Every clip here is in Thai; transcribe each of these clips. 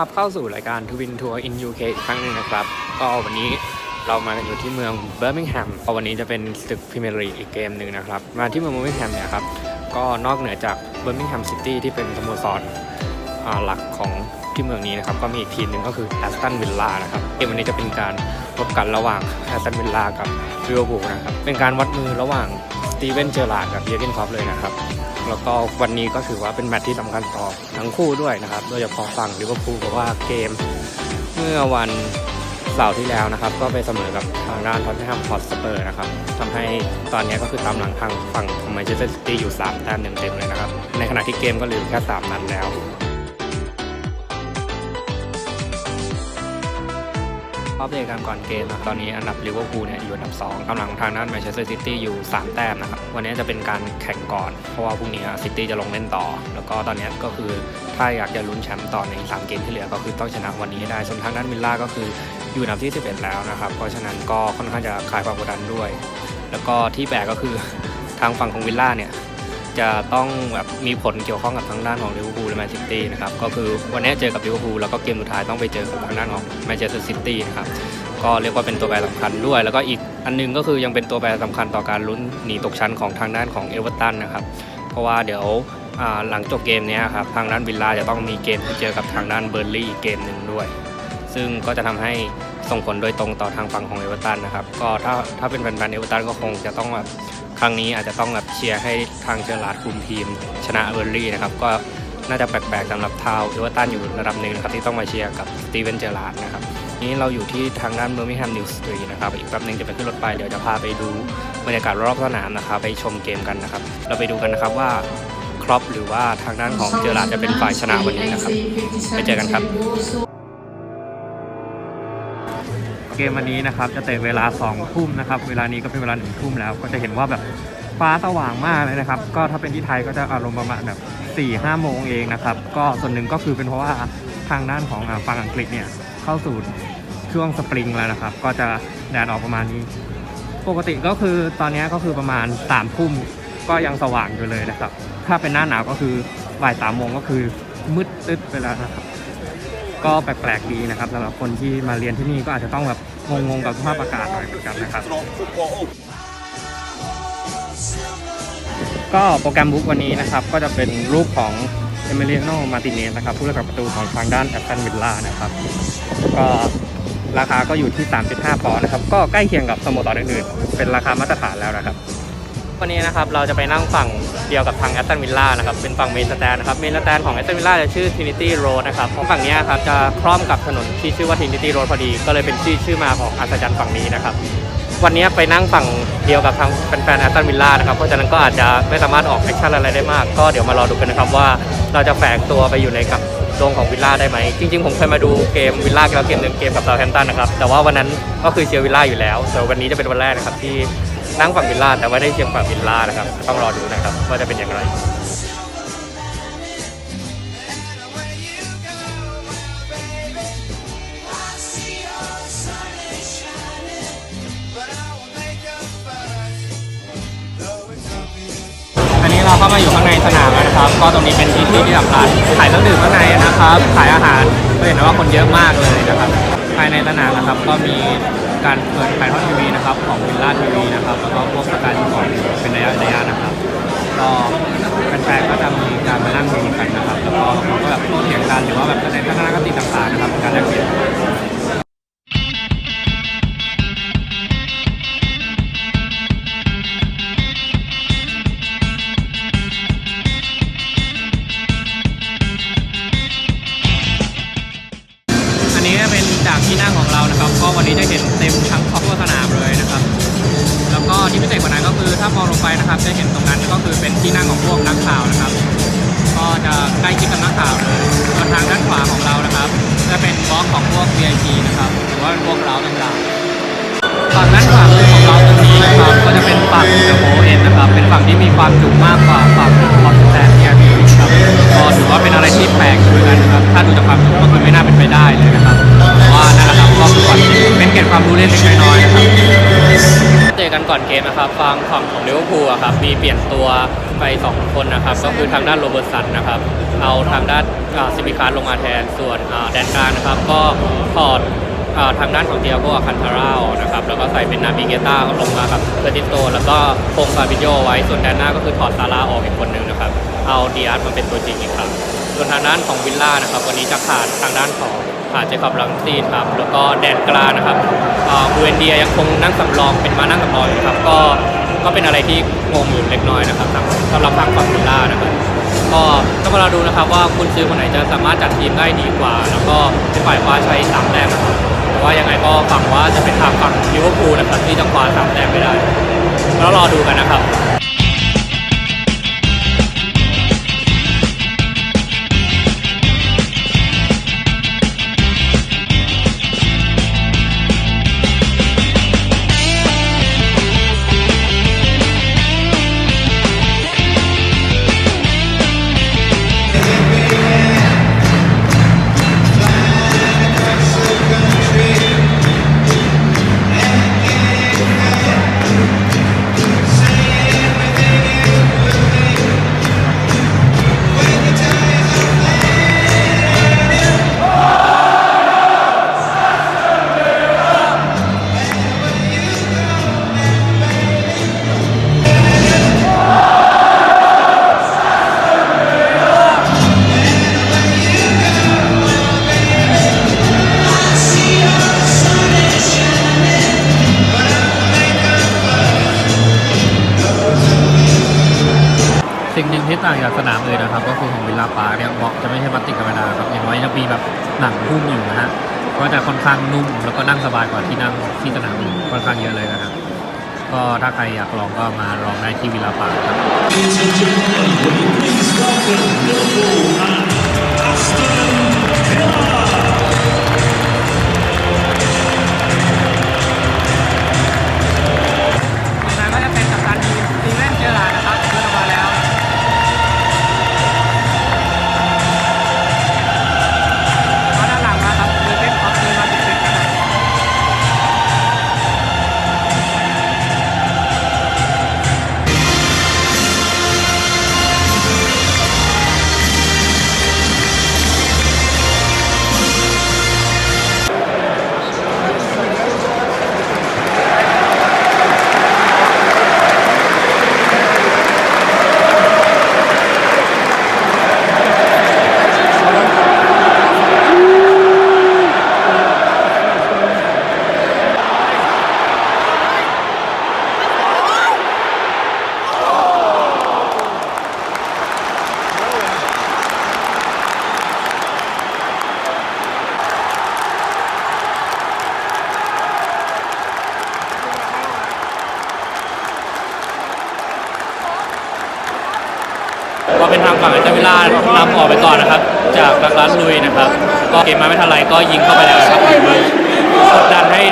รับเข้าสู่รายการ Twin Tour in UK อีกครั้งหนึ่งนะครับ ก็วันนี้เรามากันอยู่ที่เมืองเบอร์มิงแฮมเพราะวันนี้จะเป็นศึกพรีเมียร์ลีกอีกเกมหนึ่งนะครับ มาที่เมืองเบอร์มิงแฮมเนี่ยครับ ก็นอกเหนือจากเบอร์มิงแฮมซิตี้ที่เป็นสโมสรหลักของที่เมืองนี้นะครับ ก็มีอีกทีมหนึ่งก็คือแอสตันวิลล่านะครับ เกมวันนี้จะเป็นการพบกันระหว่างแอสตันวิลล่ากับลิเวอร์พูลนะครับ เป็นการวัดมือระหว่างสตีเวนเจอร์ลาดกับเยเกนคล็อปเลยนะครับ แล้วก็วันนี้ก็ถือว่าเป็นแมตช์ที่สำคัญต่อทั้งคู่ด้วยนะครับ โดยเฉพาะฝั่งลิเวอร์พูลเพราะว่าเกมเมื่อวันเสาร์ที่แล้วนะครับ ก็ไปเสมอกับทางด้านท็อตแนมฮอตสเปอร์นะครับทำให้ตอนนี้ก็คือตามหลังทางฝั่งของแมนเชสเตอร์ซิตี้อยู่ 3 แต้มเต็มๆเลยนะครับ ในขณะที่เกมก็เหลือแค่ 3 นัดแล้ว อบเดกันก่อนเกมนะครับตอนนี้อันดับลิเวอร์พูลเนี่ยอยู่อันดับ 2กำลังทางด้านแมนเชสเตอร์ซิตี้อยู่ 3 แต้มนะครับ วันนี้จะเป็นการแข่งก่อน เพราะว่าพรุ่งนี้ซิตี้จะลงเล่นต่อ แล้วก็ตอนนี้ก็คือถ้าอยากจะลุ้นแชมป์ต่อใน 3 เกมที่เหลือก็คือต้องชนะวันนี้ให้ได้ ส่วนทางด้านมิลล่าก็คืออยู่อันดับที่ 11 แล้วนะครับ เพราะฉะนั้นก็ค่อนข้างจะคลายความกดดันด้วย แล้วก็ที่แปลกก็คือทางฝั่งของวิลล่าเนี่ย จะต้องแบบมีผลเกี่ยวข้องกับทางด้านของลิเวอร์พูลและแมนซิตี้นะครับก็คือวันนี้เจอกับลิเวอร์พูลแล้วก็เกมสุดท้ายต้องไปเจอกับทางด้านของแมนเชสเตอร์ซิตี้นะครับก็เรียกว่าเป็นตัวแปรสำคัญด้วย แล้วก็อีกอันหนึงก็คือยังเป็นตัวแปรสำคัญต่อการลุ้นหนีตกชั้นของทางด้านของเอเวอร์ตันนะครับเพราะว่าเดี๋ยวหลังจบเกมนี้ครับทางด้านวิลล่าจะต้องมีเกมที่เจอกับทางด้านเบอร์ลี่อีกเกมหนึ่งด้วย ซึ่งก็จะทำให้ส่งผลโดยตรงต่อทางฝั่งของเอเวอร์ตันนะครับก็ถ้าถ้าเป็นแฟนๆเอเวอร์ตันก็คงจะต้องแบบ ครั้งนี้อาจจะต้องแบบเชียร์ให้ทางเจอร์ลาดคุมทีม ชนะเบอร์ลี่นะครับ ก็น่าจะแปลกๆสำหรับทาวหรือว่าตันอยู่ระดับหนึ่งนะครับที่ต้องมาเชียร์กับสตีเวนเจอร์ลาดนะครับนี้เราอยู่ที่ทางด้านเบอร์มิงแฮมนิวสตรีนะครับอีกแป๊บหนึงจะไปขึ้นรถไฟเดี๋ยวจะพาไปดูบรรยากาศรอบสนามนะครับไปชมเกมกันนะครับ เราไปดูกันนะครับว่าครอปหรือว่าทางด้านของเจอร์ลาดจะเป็นฝ่ายชนะวันนี้นะครับไปเจอกันครับ เกมวันนี้นะครับจะเตะเวลา2ทุ่มนะครับเวลานี้ก็เป็นเวลาหนึ่งทุ่มแล้ว ก็จะเห็นว่าแบบฟ้าสว่างมากเลยนะครับ ก็ถ้าเป็นที่ไทยก็จะอารมณ์ประมาณแบบ4ี่ห้าโมงเองนะครับ ก็ส่วนหนึ่งก็คือเป็นเพราะว่าทางด้านของฝั่งอังกฤษเนี่ยเข้าสู่ช่วงสปริงแล้วนะครับ ก็จะแดดออกประมาณนี้ ปกติก็คือตอนนี้ก็คือประมาณ3ามทุ่มก็ยังสว่างอยู่เลยนะครับ ถ้าเป็นหน้าหนาวก็คือบ่ายสามโมงก็คือมืดตึ๊ดไปแล้วนะครับ ก็แปลกๆดีนะครับสำหรับคนที่มาเรียนที่นี่ก็อาจจะต้องแบบ งงๆกับสภาพอากาศหน่อยเหมือนกันนะครับ ก็โปรแกรมบุ๊กวันนี้นะครับ ก็จะเป็นรูปของเอเมเลียโนมาติเนสนะครับ ผู้รักษาประตูของทางด้านแอตตันวิลล่านะครับ ก็ราคาก็อยู่ที่ 3.5ปอนด์นะครับ ก็ใกล้เคียงกับสโมสรอื่นๆเป็นราคามาตรฐานแล้วนะครับ วันนี้นะครับเราจะไปนั่งฝั่งเดียวกับทางแอตตันวิลล่านะครับเป็นฝั่งเมนสแตนนะครับเมนสแตนของแอตตันวิลล่าจะชื่อ Trinity Road นะครับเพราะฝั่งนี้ครับจะคล่อมกับถนนที่ชื่อว่า Trinity Road พอดี ก็เลยเป็นชื่อชื่อมาของอัศจรรย์ฝั่งนี้นะครับวันนี้ไปนั่งฝั่งเดียวกับทางแฟนๆแอตตันวิลล่านะครับเพราะฉะนั้นก็อาจจะไม่สามารถออกแอคชั่นอะไรได้มาก ก็เดี๋ยวมารอดูกันนะครับว่าเราจะแฝงตัวไปอยู่ในกับดงของวิลล่าได้ไหมจริง ๆ ผมเคยมาดูเกมวิลล่าแล้วเกมหนึ่งเกมกับเซาแฮมป์ตันนะครับแต่ว่าวันนั้นก็คือเชียร์วิลล่าอยู่แล้วแต่วันนี้จะเป็นวันแรกนะครับที่ นั่งฝั่งวิลล่าแต่ว่าได้เชียงฝั่งวิลล่านะครับ ต้องรอดูนะครับว่าจะเป็นอย่างไรอันนี้เราเข้ามาอยู่ข้างในสนามนะครับ ก็ตรงนี้เป็นที่ที่ที่ทำร้านขายเครื่องดื่มข้างในนะครับ ขายอาหารก็เห็นได้ว่าคนเยอะมากเลยนะครับ ภายในสนามนะครับ ก็มี การเปิดถ่ายทอดทีวีนะครับของวิลล่าทีวีนะครับแล้วก็พวกสกายสปองเป็นระยะระยะนะครับก็แฟนๆก็จะมีการมานั่งดูกันนะครับ แล้วก็เขาก็แบบโต้เถียงกันหรือว่าแบบในทัศนคติต่างๆนะครับการแลกเปลี่ยน VIP นะครับหรือว่าพวกเราต่างๆฝั่งนั้นฝั่งของเราตรงนี้นะครับก็จะเป็นฝั่งเดอะโเอ็นนะครับเป็นฝั่งที่มีความจุมากกว่าฝั่งคอนแทนเนี่มีครับก็ถือว่าเป็นอะไรที่แปลกเหมือนกันนะครับถ้าดูจากความจุก็คือไม่น่าเป็นไปได้เลยนะครับว่านั่นแหละครับก็คือความเป็นเกณฑ์ความรู้เล็กๆน้อยๆนะครับ เจอกันก่อนเกมนะครับฟังฝั่งของลิเวอร์พูลอะครับมีเปลี่ยนตัวไป 2 คนนะครับ ก็คือทางด้านโรเบิร์ตสันนะครับ เอาทางด้านซิมิคาร์ลงมาแทนส่วนอ่าแดนกลางนะครับ ก็ถอดอ่าทางด้านของเดียโกอาคันทาราออกนะครับ แล้วก็ใส่เป็นนาบิเกต้าลงมากับเ e อร์ติโต แล้วก็คงฟาบิโยไว้ส่วนแดนหน้าก็คือถอดซาร่าออกอีกคนหนึ่งนะครับ เอาดีอาร์มาเป็นตัวจริงอีกครั้งส่วนทางด้านของวิลล่านะครับวันนี้จะขาดทางด้านของ อาจจะขับลังซีนครับ แล้วก็แดนกลางนะครับบูเอนเดียยังคงนั่งสำรองเป็นมานั่งสำรองอยู่ครับ ก็ก็เป็นอะไรที่งงอยู่เล็กน้อยนะครับสำสำหรับทางฝั่งวิลล่านะครับก็ต้องมาเราดูนะครับว่าคุณซื้อคนไหนจะสามารถจัดทีมได้ดีกว่า แล้วก็เป็นฝ่ายคว้าชัยสามแต้มนะครับแต่ว่ายังไงก็ฝั่งว่าจะเป็นทางฝั่งลิเวอร์พูลนะครับที่จะคว้าสามแต้มไม่ได้แล้วรอดูกันนะครับ เลยนะครับก็คือของวิลลาปาเนี่ยเบาะจะไม่ใช่พลาสติกธรรมดาครับอย่างน้อยจะมีแบบหนังหุ้มอยู่นะฮะก็จะค่อนข้างนุ่มแล้วก็นั่งสบายกว่าที่นั่งที่สนามอื่นค่อนข้างเยอะเลยนะครับก็ถ้าใครอยากลองก็มาลองได้ที่วิลลาปาร์ครับต่อ ไปก่อนนะครับ จากรักลาสลุยนะครับ ก็เกมมาไม่ทันไรก็ยิงเข้าไปแล้วนะครับกดดันให้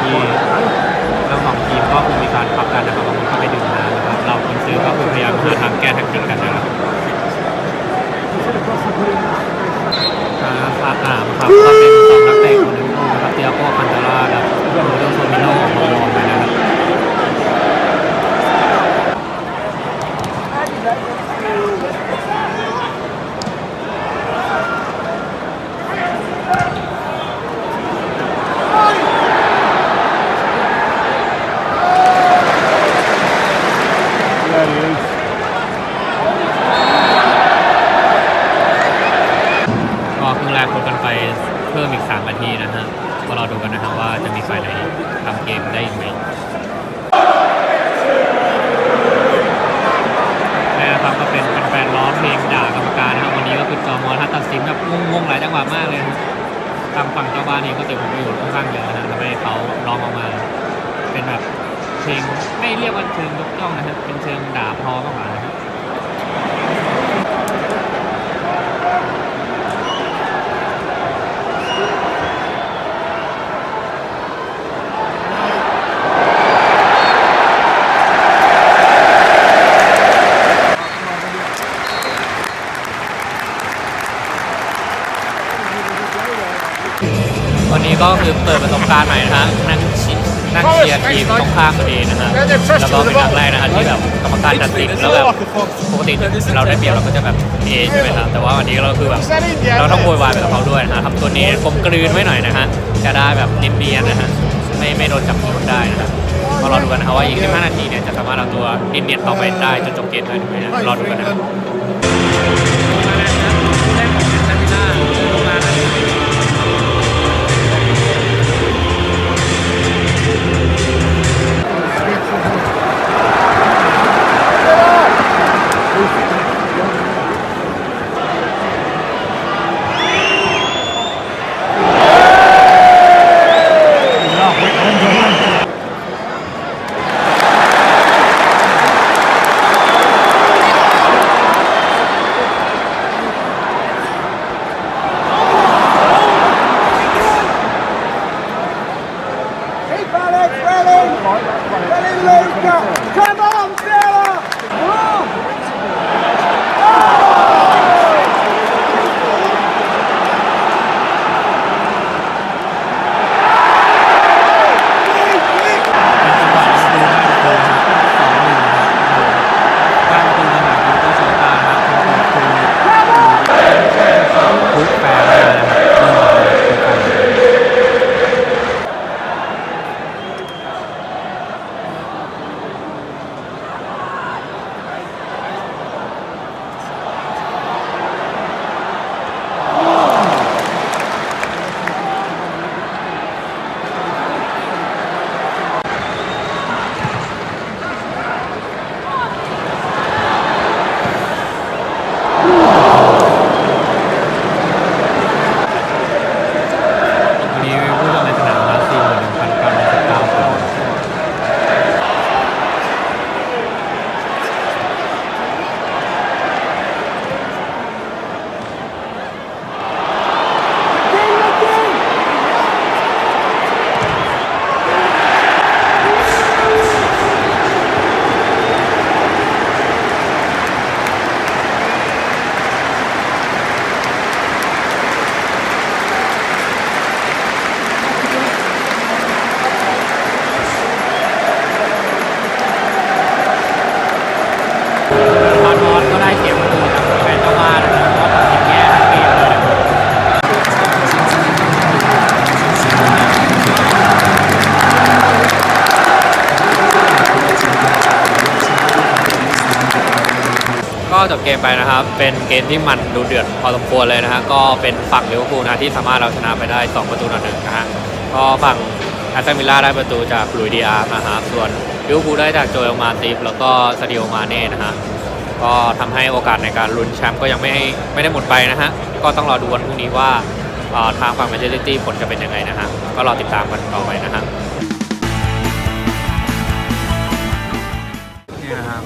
เวลาที่ทั้งสองทีมก็คงมีการพักกันนะครับบางคนก็ไปดื่มน้ำนะครับเราคนซื้อก็คือพยายามหาทางแก้แท็กติกกันนะครับทางอาร์มครับก็เป็นสองนักเตะของลิเวอร์พูลนะครับ ตียโกคันตาร่ากับโรเดโซมิโนออกมารวมกันนะครับ ก็ครึ่งแรกกดกันไปเพิ่มอีก 3 นาทีนะฮะ ก็รอดูกันนะครับว่าจะมีฝ่ายไหนทำเกมได้อีกไหมนี่นะครับก็เป็นแฟนๆร้องเพลงด่ากรรมการนะครับวันนี้ก็คือจอมอทัศน์ตัดสินแบบงงๆหลายจังหวะมากเลยนะทางฝั่งเจ้า บ้านเองก็เต็มผลประโยชน์ค่อนข้างเยอะนะฮะทำให้เขาร้องออกมา เป็นแบบเพลงไม่เรียกว่าเชิงยกย่องนะครับเป็นเชิงด่าพอมากกว่านะครับ ก็คือเปิดประสบการณ์ใหม่นะฮะนั่งชินั่งเชียร์ทีมตรงข้ามพอดีนะฮะแล้วก็เป็นครั้งแรกนะฮะที่แบบกรรมการตัดสินแล้วแบบปกติเราได้เปรียบเราก็จะแบบเอใช่ไหมครับแต่ว่าวันนี้เราคือแบบเราต้องโวยวายไปกับเขาด้วยนะฮะทำตัวนี้กลมกลืนไว้หน่อยนะฮะจะได้แบบเนียนๆนะฮะไม่ไม่โดนจับพิรุธได้นะฮะก็รอดูกันนะว่าอีก15นาทีเนี่ยจะสามารถเอาตัวเนียนๆต่อไปได้จนจบเกมได้หรือไม่นะรอดูกันนะครับ เกมไปนะครับ เป็นเกมที่มันดูเดือดพอสมควรเลยนะฮะ ก็เป็นฝั่งลิเวอร์พูลนะที่สามารถเราชนะไปได้ 2 ประตูต่อหนึ่งนะฮะ ก็ฝั่งแอสตันวิลล่าได้ประตูจากลุยดีอาร์นะครับ ส่วนลิเวอร์พูลได้จากโจเอลมาติฟแล้วก็ซาดิโอมาเน่นะฮะ ก็ทำให้โอกาสในการลุ้นแชมป์ก็ยังไม่ไม่ได้หมดไปนะฮะ ก็ต้องรอดูวันพรุ่งนี้ว่าทางฝั่งแมนเชสเตอร์ซิตี้ผลจะเป็นยังไงนะฮะ ก็รอติดตามกันต่อไปนะฮะ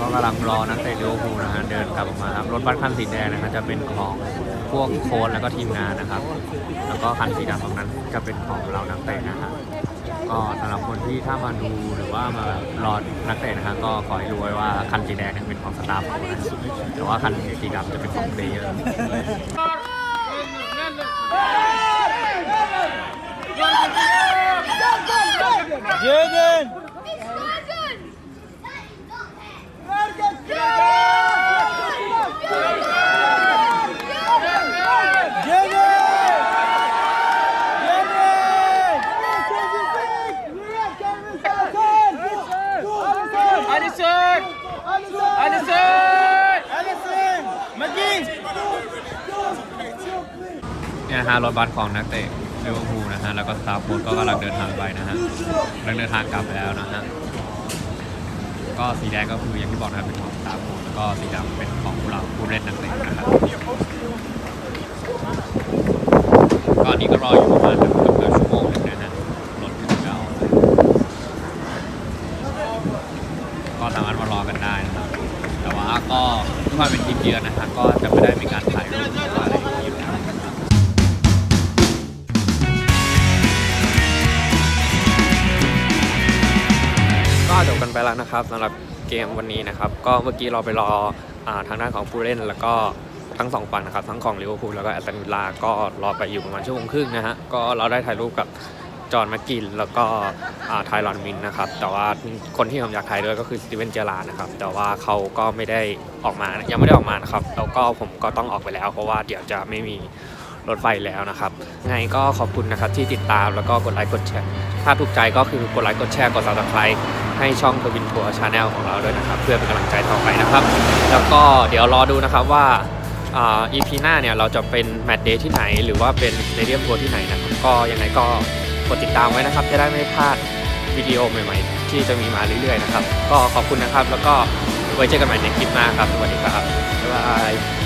ก็กำลังรอนักเตะลิเวอร์พูลนะฮะเดินกลับออกมาครับรถบัสคันสีแดงนะฮะจะเป็นของพวกโค้ชแล้วก็ทีมงานนะครับ แล้วก็คันสีดำตรงนั้นจะเป็นของเรานักเตะนะฮะก็สำหรับคนที่ถ้ามาดูหรือว่ามารอนักเตะนะฮะก็ขอให้รู้ไว้ว่าคันสีแดงเนี่ยเป็นของสตาฟของนะแต่ว่าคันสีดำจะเป็นของเพลเยอร์ Jaden! Alisson! Alisson! Alisson! McGee! เนี่ยฮะรถบัสของนักเตะลิเวอร์พูลนะฮะแล้วก็สตาฟโค้ก็กำลังเดินทางไปนะฮะกำลังเดินทางกลับแล้วนะฮะก็สีแดงก็คืออย่างที่บอกนะครับเป็นของ ตาโแล้วก็สีดำเป็นของพวกเราผู้เล่นนักเตะนะครับก็อันนี้ก็รออยู่ประมาณเกือบเกือบชั่วโมงหนึงนะฮะรถถึงจะออกก็สามารถมารอกันได้นะครับ แต่ว่าก็ด้วยความเป็นทีมเยือนนะฮะก็จะไม่ได้มีการถ่ายรูปหรือว่าอะไรอยู่แล้วนะครับก็จบกันไปแล้วนะครับสำหรับ มวันนี้นะครับ ก็เมื่อกี้เราไปรออทางด้านของผู้เล่นแล้วก็ทั้งสองฝั่งนะครับ ทั้งของลิเวอร์พูลแล้วก็แอตตันวิลาก็รอไปอยู่ประมาณชั่วโมงครึ่งนะฮะก็เราได้ถ่ายรูปกับจอห์นแมกกินแล้วก็อ่าไทรอนมินนะครับ แต่ว่าคนที่ผมอยากถ่ายด้วยก็คือสตีเวนเจอรานะครับ แต่ว่าเขาก็ไม่ได้ออกมายังไม่ได้ออกมานะครับ แล้วก็ผมก็ต้องออกไปแล้ว เพราะว่าเดี๋ยวจะไม่มี รถไฟแล้วนะครับไงก็ขอบคุณนะครับที่ติดตามแล้วก็กดไลค์กดแชร์ ถ้าถูกใจก็คือกดไลค์กดแชร์กด subscribe ให้ช่องทวินทัวร์ชาแนลของเราด้วยนะครับ เพื่อเป็นกำลังใจต่อไปนะครับ แล้วก็เดี๋ยวรอดูนะครับว่าอ่า EP หน้าเนี่ยเราจะเป็นแมตช์เดย์ที่ไหน หรือว่าเป็นในเรียมทัวร์ที่ไหนนะครับก็ยังไงก็กดติดตามไว้นะครับ จะได้ไม่พลาดวิดีโอใหม่ๆ ที่จะมีมาเรื่อยๆนะครับ ก็ขอบคุณนะครับ แล้วก็ไว้เจอกันใหม่ในคลิปหน้าครับ สวัสดีครับ บ๊ายบาย